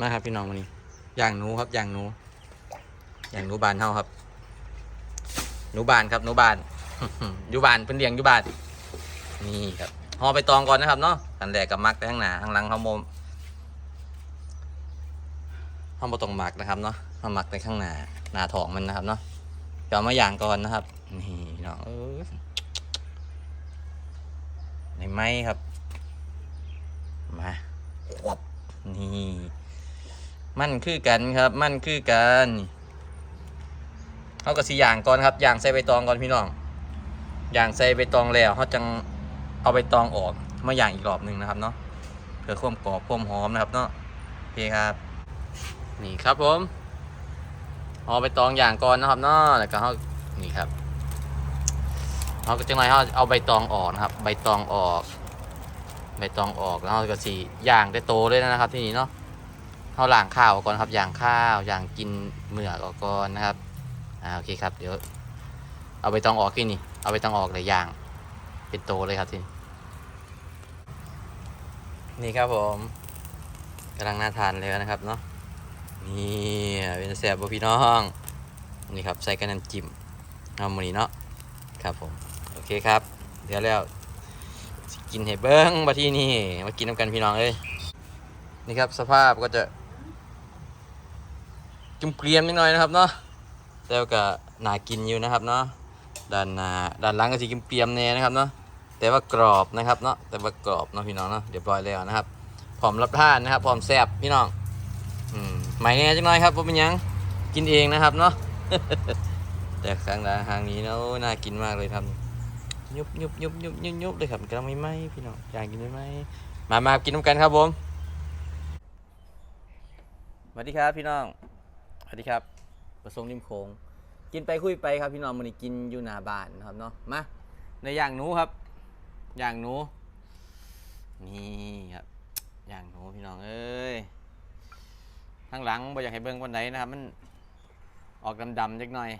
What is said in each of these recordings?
มาครับพี่น้องวันนี้ย่างหนูครับย่างหนูย่างหนูบานเฮาครับหนูบานครับหนูบานอยู่บานเพิ่นเลี้ยงอยู่บานนี่ครับห่อไปตองก่อนนะครับเนาะอันแรกกับมักไปข้างหน้าข้างหลังเฮาโมเฮาบ่ต้องหมักนะครับเนาะเฮาหมักไปข้างหน้าหน้าท้องมันนะครับเนาะเดี๋ยวเอามาย่างก่อนนะครับ นี่เนาะเออในไม้ครับ มาวบนี่ มันคือกันครับ มันคือกันเขาก็สิย่างก่อนครับอย่างใส่ใบตองก่อนพี่น้องอย่างใส่ใบตองแล้วเขาจังเอาใบตองออกมาอย่างอีกรอบหนึ่งนะครับเนาะเพื่อความกรอบความหอมนะครับเนาะโอเคครับ นี่ครับผมเอาใบตองอย่างก่อนนะครับเนาะแล้วก็เขานี่ครับเขาก็จังไรเขาเอาใบตองออกนะครับ ใบตองออก ใบตองออกแล้วเราก็สีอย่างได้โตเลยนะครับที่นี่เนาะ เขาล้างข้าวก่อนครับอย่างข้าวอย่างกินเหมือกก่อนนะครับอ่าโอเคครับเดี๋ยวเอาใบตองออกที่นี่ เอาใบตองออกเลยอย่าง เป็นโตเลยครับทีนี่นี่ครับผมกำลังน่าทานเลยนะครับเนาะนี่เป็นแซ่บบ่พี่น้องนี่ครับใส่กันน้ำจิ้มเอาหมูนี้เนาะครับผมโอเคครับเดี๋ยวแล้วกินให้เบิ้งมาที่นี่มากินน้ำกันพี่น้องเอ้ยนี่ครับสภาพก็จะ จุ่มเกรียมนิดหน่อยนะครับเนาะแล้วก็น่ากินอยู่นะครับเนาะด้านหน้าด้านหลังก็สิกินเกรียมแน่นะครับเนาะแต่ว่ากรอบนะครับเนาะแต่ว่ากรอบเนาะพี่น้องเนาะเรียบร้อยแล้วนะครับพร้อมรับทานนะครับพร้อมแซ่บพี่น้องอืมใหม่แน่จังน้อยครับว่าเป็นยังกินเองนะครับเนาะแต่ครั้งละทางนี้เนาะน่ากินมากเลยครับยุบยุบยุบยุบยุบยุบเลยครับกำลังไม่ไหมพี่น้องอยากกินไม่ไหมมามากินน้ำกันครับผมสวัสดีครับพี่น้อง วัสดีครับประสงค์ริมโขงกินไปคุยไปครับพี่น้องมันกินอยู่หน้าบ้านนะครับเนาะมาในอย่างหนูครับ อย่างหนูนี่ครับ อย่างหนูพี่น้องเอ้ยข้างหลังบ่อยากให้เบิ่งวันไหนนะครับ มันออกดำๆจักหน่อย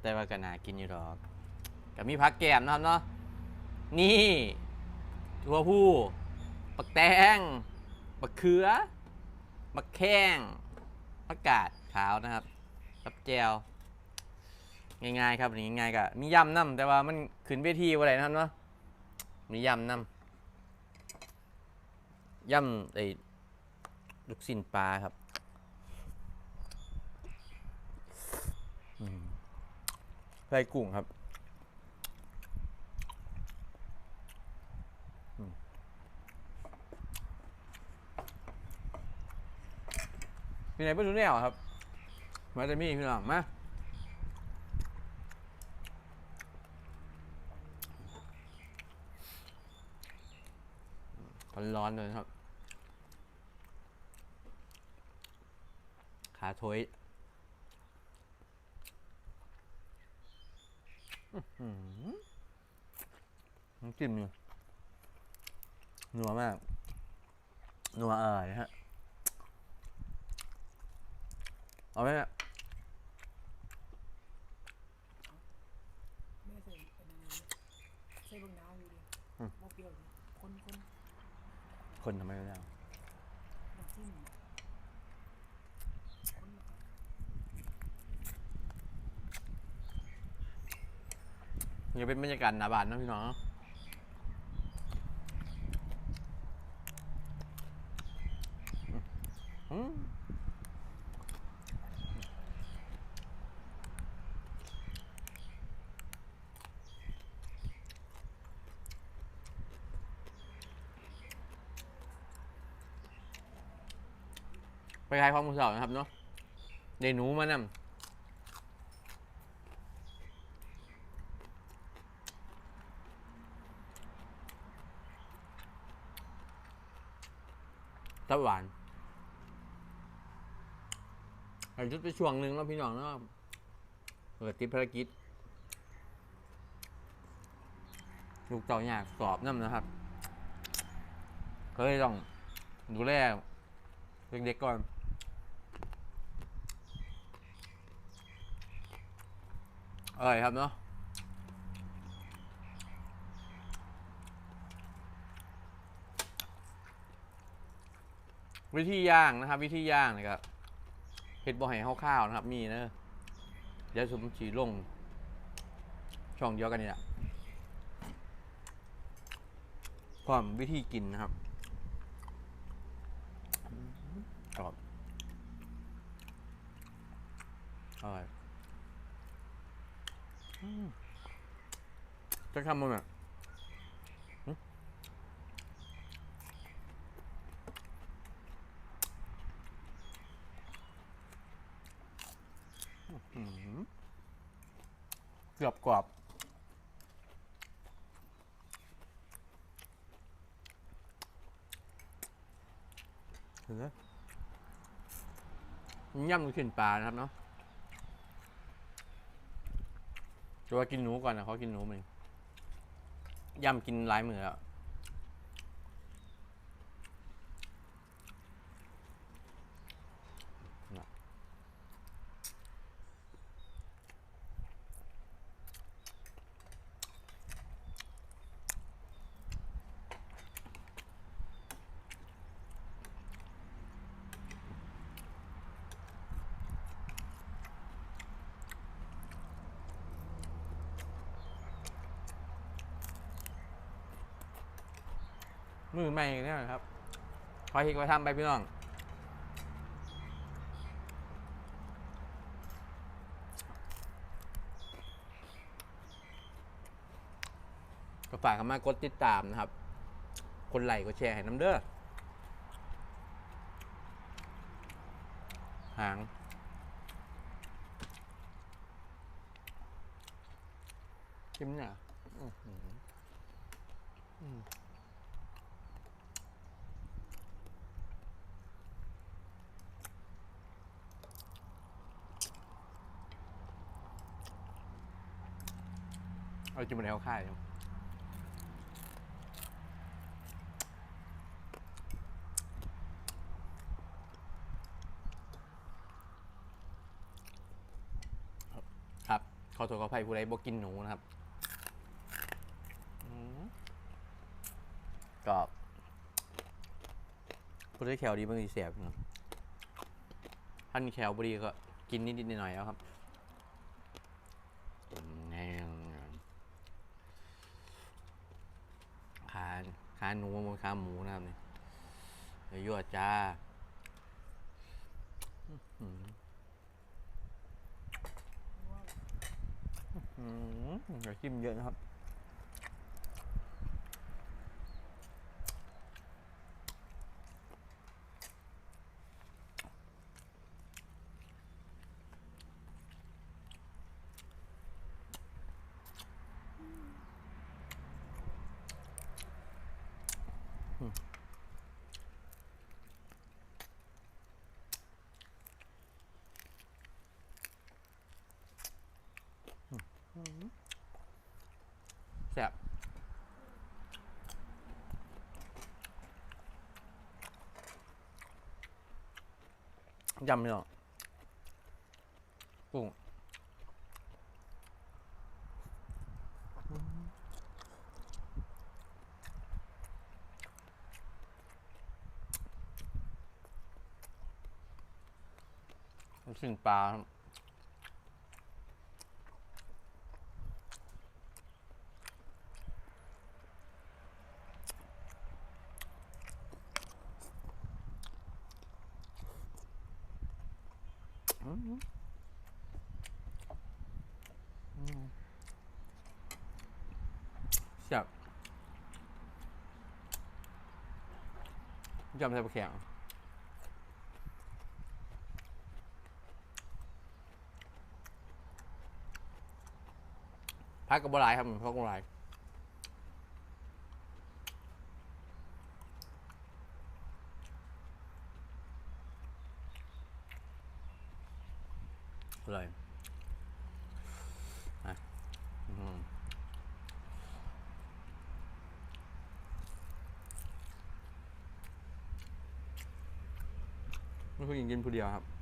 แต่ว่าก็น่ากินอยู่ดอกก็มีผักแกมนะครับเนาะนี่ถั่วผู้ปักแตงปักเขือปักแข้ง ผักกาดขาวนะครับกับแจวง่ายๆครับอันนี้ง่ายๆก็มียำน้ำแต่ว่ามันขึ้นเวทีว่าไรนะครับเนาะมียำน้ำยำไอ้ลูกสินปลาครับอืมไส้กุ้งครับ พี่ไหนเพิ่งรู้แนวครับ มาจะมีพี่น้องมาร้อนๆเลยครับ ขาถยอื้อหือน้ำจิ้มเนี่ยนัวมาก นัวเอ่ยฮะ เอาไหมเนี่ยไม่ใส่อันนั้นเลยใส่เบางนาวอยู่ดิโมเปรี้ยวดิคนคนคนทำไมไม่ได้น้ำจิ้มคนนี่เป็นบรรยากาศหนาบานนะพี่น้องเนาะอืม ไปขายความมือสองนะครับเนาะเดหนูมานำตับหวานไอ้ชุดไปช่วงหนึ่งแล้วพี่น้องแล้วเปิดติดภารกิจ ลูกเต่าอยากสอบน้ำนะครับ ก็เลยต้องดูแลเด็กๆก่อน อร่อยครับเนาะวิธีย่างนะครับ วิธีย่างนะครับเห็ดบ่อไห่ข้าวๆนะครับ มีนะเดี๋ยวสมชีลง ช่องเดียวกันนี่แหละพร้อมวิธีกินนะครับกรอบอร่อย จะทำมันแบบเกือบกรอบเห็นไหมย่ำลูกชิ้นปลานะครับเนาะ จะว่ากินหนูก่อนนะเขากินหนูมันย่ำกินหลายมือแล้ว มือใหม่เนี่ยนะครับคอยเห็นคยทำไปพี่น้องก็ฝากกันมากดติดตามนะครับ คนไลค์ก็แชร์ให้น้ำเด้อหางชิมเนี่ยอื้อหืออืม เอาจิ้มมาแล้วค่ายครับครับ ขอโทษขออภัยผู้ใดบอกกินหนูนะครับอืมกรอบผู้ใดแคลดีมันจะเสียบเนาะท่านแคลบดีก็กินนิดๆหน่อยๆแล้วครับแน่ขา ขาหนูมันขาหมูนะครับนี่ยั่วจ้าอื้อหืออืมอย่าจิ้มเยอะนะครับ แซ่บ ยำเนาะกุ้งลูกชิ้นปลาครับ อืมอืมแซ่บยำใส่ปลาแข็งพักกับบหลายครับพักกับบหลาย อร่อยอะอืมไม่เคยกินกินผู้เดียวครับ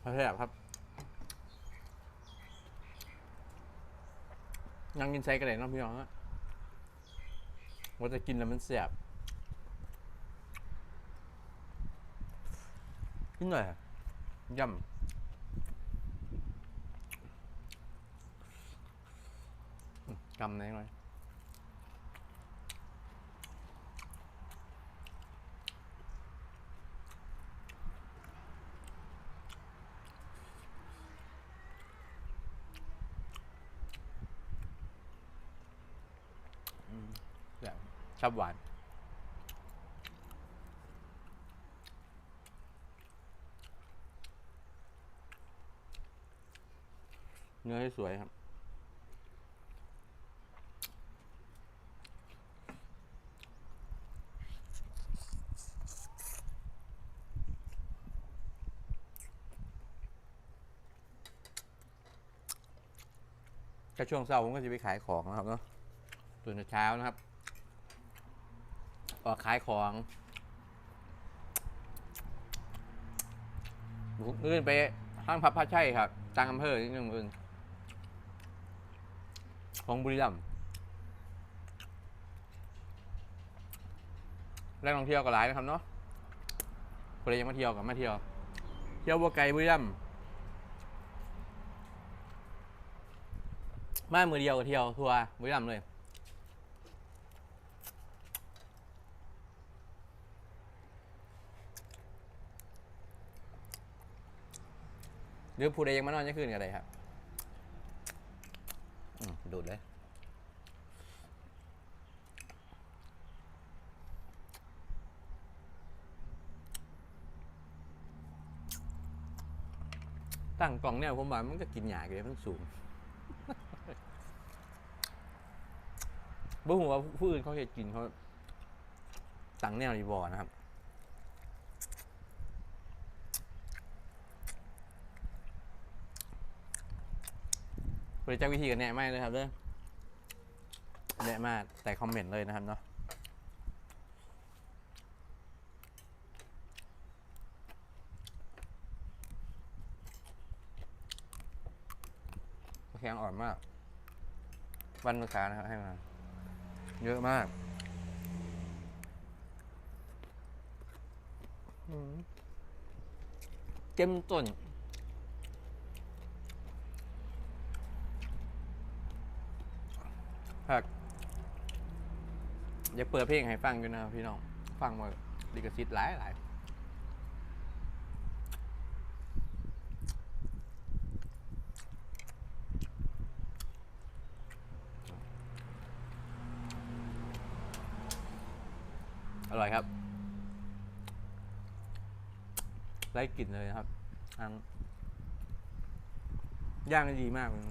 แทบครับยังกินใช้กระเด็นน้องพี่น้องฮะว่าจะกินแล้วมันเสียบนิดหน่อยย่ำกำหน่อยหน่อยแบบ ชอบหวานเนื้อให้สวยครับ ก็ช่วงเช้าผมก็จะไปขายของนะครับเนาะตื่นเช้านะครับ ออกขายของอื่นไปห้างพับผ้าใช่ครับตังอำเภอที่หนึ่งอื่นของบุรีรัมย์แหล่งท่องเที่ยวก็หลายนะครับเนาะคนเลยยังมาเที่ยวกับมาเที่ยว เที่ยวบัวไก่บุรีรัมย์มามือเดียวกับเที่ยวทัวร์บุรีรัมย์เลย รือผู้ใดยังมานอนยังคืนกันเลยครับดูดเลย ตั้งกล่องเนี่ยผมว่ามันก็กินหยาเลยมันสูงบ่หัวาผู้อื่นเขาเห็ดกินเขาตั้งแนวรีบอนะครับ ริจาควิธีกันแน่มากเลยครับเด้อแน่มากแต่คอมเมนต์เลยนะครับเนาะแข็งอ่อนมาก วันลูกค้านะครับให้มา เยอะมากเต็มต้น ครับอยากเปิดเพลงให้ฟังอยู่นะพี่น้อง ฟังมาลิขสิทธิ์หลายหลายอร่อยครับได้กลิ่นเลยครับทางย่างด้ดีมากเลย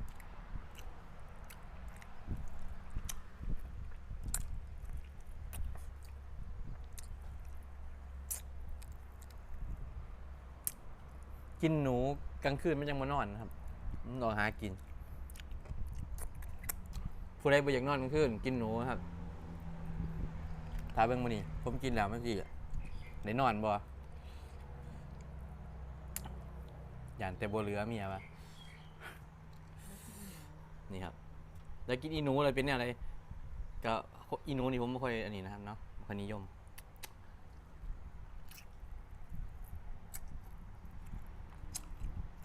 กินหนูกลางคืนมันยังมานอนนะครับมันนอหากิน ผู้ใดบ่อยากนอนกลางคืนกินหนูครับถ้าเบิ่งมานี่ผมกินแล้วมันสิได้นอนบ่ย่านแต่บ่เหลือเมียปะนี่ครับ แล้วกินอีหนูอะไรเป็นเนี่ยอะไรก็อีหนูนี่ผมไม่ค่อยอันนี้นะครับเนาะค่อยนิยม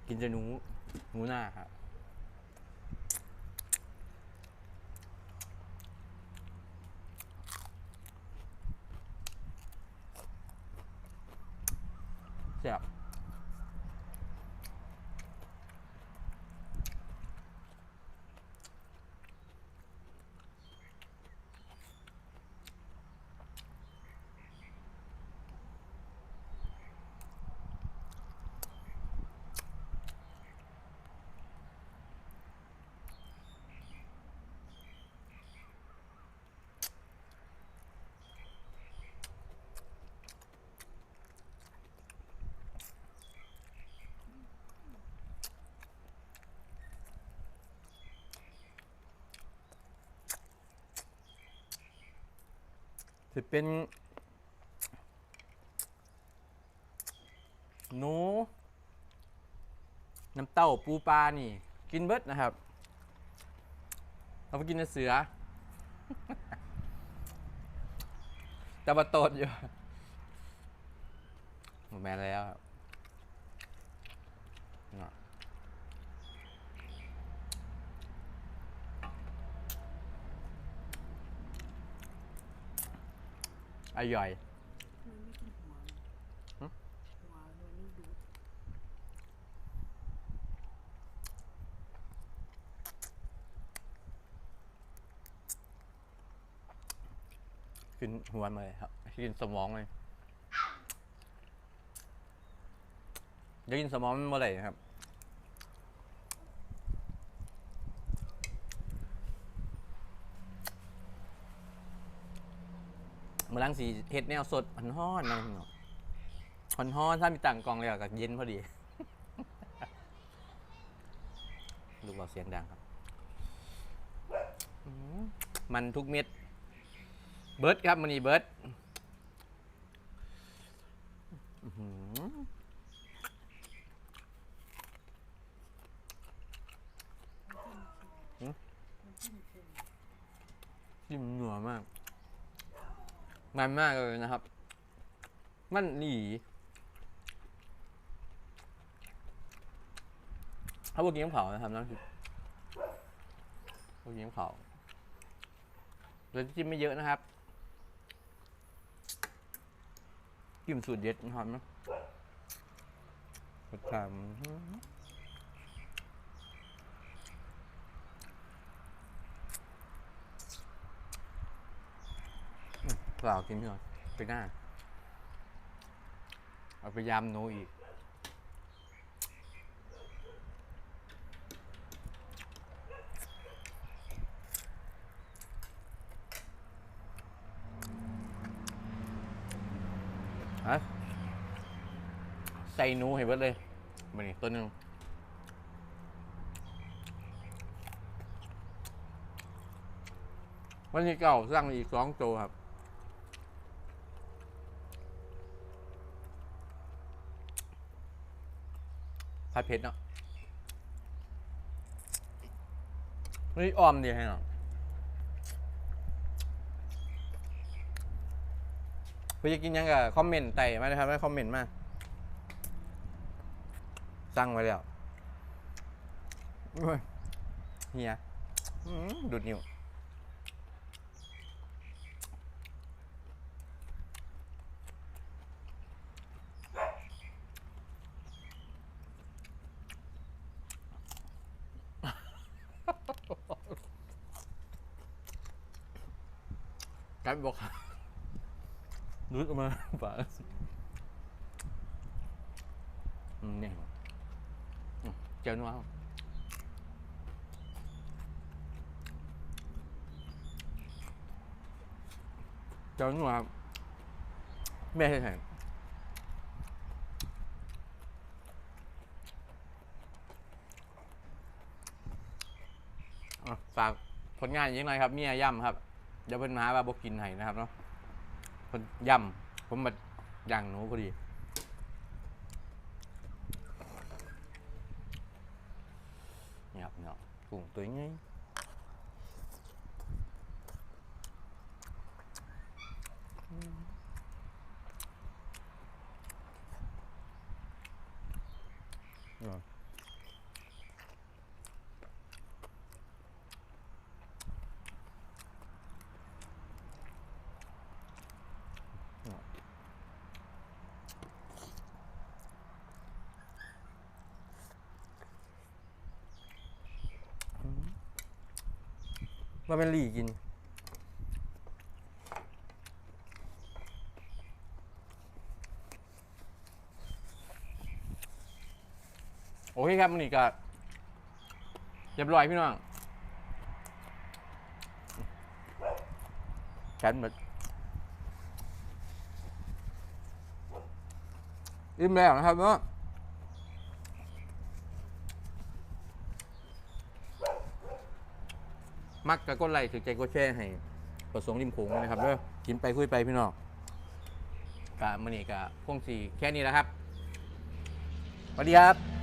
กินจะหนูหนูหน้าครับแซ่บ จะเป็นหนู น้ำเต้าปูปลานี่ กินเบิดนะครับเราไปกินเสือ แต่ว่าโตดอยู่ หมดแม่แล้วครับเนาะ อร่อย มันไม่กินหัวมันหึ หัวมันไม่ดูดขึ้นหัวมาเลยครับขึ้นสมองเลยได้ยินสมองมันเมื่อไหร่ครับ มือลังสีเฮ็ดแนวสดหันห้อนๆนะพี่น้องหันห้อนถ้ามีต่างกล่องเลยอะก็เย็นพอดี ลูกเราเสียงดังครับ มันทุกเม็ด เบิร์ดครับมันนี่เบิร์ดอื้อหือมันกินเค็มจิ้มหนัวมาก มันมากเลยนะครับ มันหนีถ้าพวกกินเผานะครับน้ำพริกพวกกินเผาเราจิ้มไม่เยอะนะครับจิ้มสูตรเด็ดนะครับนอะรสชาติมันอืม เปล่ากินพี่หน่อยไปหน้าเอาไปยำโนอีก ฮะ ใส่หนูให้เบิดเลยมานี่ตัวหนึงวันนี้เก่าสร้างอีกสองตัวครับ ผัดเผ็ดเนาะนี่ออมดีให้เนาะเพื่อจะกินยังกับคอมเมนต์ไต่มาเลยครับไม่คอมเมนต์มาสั่งไว้แล้วเฮียดูดนิ้วกลายเป็นบอกดูดออกมาปากอืมเนี่ยเจ้านัวเอาเจ้านัวครับแม่ให้แข่งอะฝากผลงานยังไงครับเมียย่ำครับ เดี๋ยวเพิ่นมาหาว่าบกินให้นะครับเนาะเพิ่นย่ำผมมาย่างหนูพอดีนี่ครับเนาะกุ้งตัวง่ายเนาะเนาะ มาเป็นหลี่กิน โอเคครับมันนี่ก็เรียบร้อยพี่น้องแขนหมดอิ่มแล้วนะครับเนาะ มักกับกดไลค์ถือใจก็แช่ให้ประสงค์ริมโขงนะครับเด้อกินไปคุยไปพี่น้องกะมันนี่กะพงสีแค่นี้แหล้วครับสวัสดีครับ